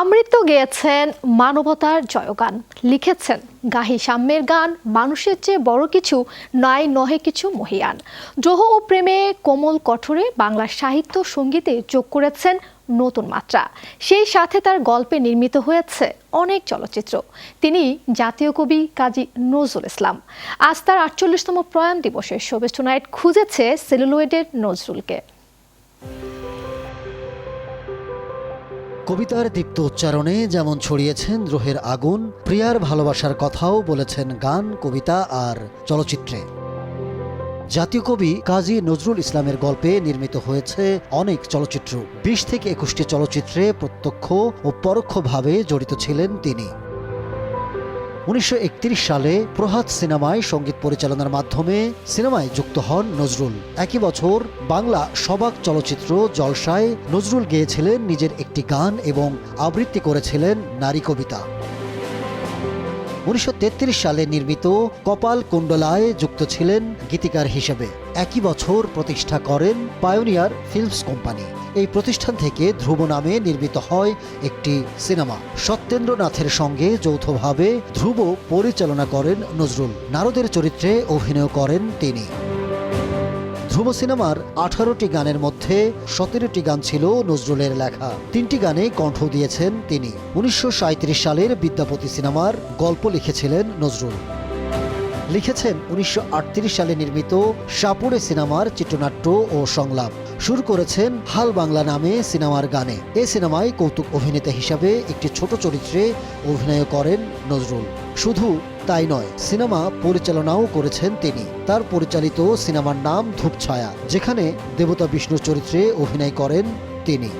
আমৃত্য গেয়েছেন মানবতার জয়গান। লিখেছেন গাহি সাম্যের গান, মানুষের চেয়ে বড় কিছু নয় নহে কিছু মহিয়ান। জোহ ও প্রেমে কোমল কঠোরে বাংলা সাহিত্য সঙ্গীতে যোগ করেছেন নতুন মাত্রা। সেই সাথে তার গল্পে নির্মিত হয়েছে অনেক চলচ্চিত্র। তিনি জাতীয় কবি কাজী নজরুল ইসলাম। আজ তার আটচল্লিশতম প্রয়াণ দিবসে শোভেষ্টু নাইট খুঁজেছে সেলুলয়েডের নজরুলকে। কবিতার দীপ্ত উচ্চারণে যেমন ছড়িয়েছেন দ্রোহের আগুন, প্রিয়ার ভালোবাসার কথাও বলেছেন গান, কবিতা আর চলচ্চিত্রে। জাতীয় কবি কাজী নজরুল ইসলামের গল্পে নির্মিত হয়েছে অনেক চলচ্চিত্র। বিশ থেকে একুশটি চলচ্চিত্রে প্রত্যক্ষ ও পরোক্ষভাবে জড়িত ছিলেন তিনি। উনিশশো একত্রিশ সালে প্রহাত সিনেমায় সংগীত পরিচালনার মাধ্যমে সিনেমায় যুক্ত হন নজরুল। একই বছর বাংলা সবাক চলচ্চিত্র জলসায় নজরুল গেয়েছিলেন নিজের একটি গান এবং আবৃত্তি করেছিলেন নারী কবিতা। উনিশশো তেত্রিশ সালে নির্মিত কপাল কুণ্ডলায় যুক্ত ছিলেন গীতিকার হিসেবে। একই বছর প্রতিষ্ঠা করেন পায়োনিয়ার ফিল্মস কোম্পানি এই প্রতিষ্ঠান থেকে ধ্রুব নামে নির্মিত হয় একটি সিনেমা। সত্যেন্দ্রনাথের সঙ্গে যৌথভাবে ধ্রুব পরিচালনা করেন নজরুল। নারদের চরিত্রে অভিনয় করেন তিনি। ধ্রুব সিনেমার আঠারোটি গানের মধ্যে সতেরোটি গান ছিল নজরুলের লেখা। তিনটি গানে কণ্ঠ দিয়েছেন তিনি। উনিশশো সাঁইত্রিশ সালের বিদ্যাপতি সিনেমার গল্প লিখেছিলেন নজরুল। লিখেছেন উনিশশো আটত্রিশ সালে নির্মিত সাপুড়ে সিনেমার চিত্রনাট্য ও সংলাপ। শুরু করেছেন হাল বাংলা নামে সিনেমার গানে। এ সিনেমায় কৌতুক অভিনেতা হিসাবে একটি ছোট চরিত্রে অভিনয় করেন নজরুল। শুধু তাই নয়, সিনেমা পরিচালনাও করেছেন তিনি। তার পরিচালিত সিনেমার নাম ধূপছায়া, যেখানে দেবতা বিষ্ণুর চরিত্রে অভিনয় করেন তিনি।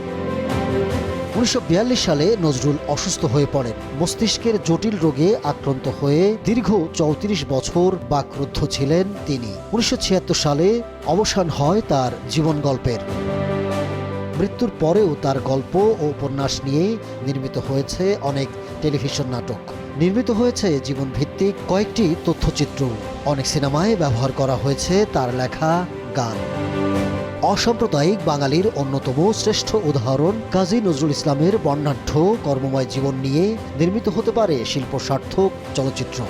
উনিশশো বিয়াল্লিশ সালে নজরুল অসুস্থ হয়ে পড়েন। মস্তিষ্কের জটিল রোগে আক্রান্ত হয়ে দীর্ঘ চৌত্রিশ বছর বাকরুদ্ধ ছিলেন তিনি। উনিশশো ছিয়াত্তর সালে অবসান হয় তার জীবন গল্পের। মৃত্যুর পরেও তার গল্প ও উপন্যাস নিয়ে নির্মিত হয়েছে অনেক টেলিভিশন নাটক। নির্মিত হয়েছে জীবন ভিত্তিক কয়েকটি তথ্যচিত্র। অনেক সিনেমায় ব্যবহার করা হয়েছে তার লেখা, গান। অসাম্প্রদায়িক বাঙালির অন্যতম শ্রেষ্ঠ উদাহরণ কাজী নজরুল ইসলামের বর্ণাঢ্য কর্মময় জীবন নিয়ে নির্মিত হতে পারে শিল্প সার্থক চলচ্চিত্র।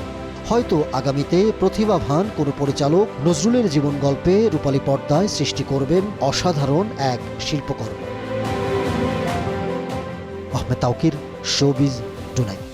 হয়তো আগামীতে প্রতিভাবান কোনো পরিচালক নজরুলের জীবন গল্পে রূপালী পর্দায় সৃষ্টি করবেন অসাধারণ এক শিল্পকর্ম। Ahmed Tauquir showbiz tonight.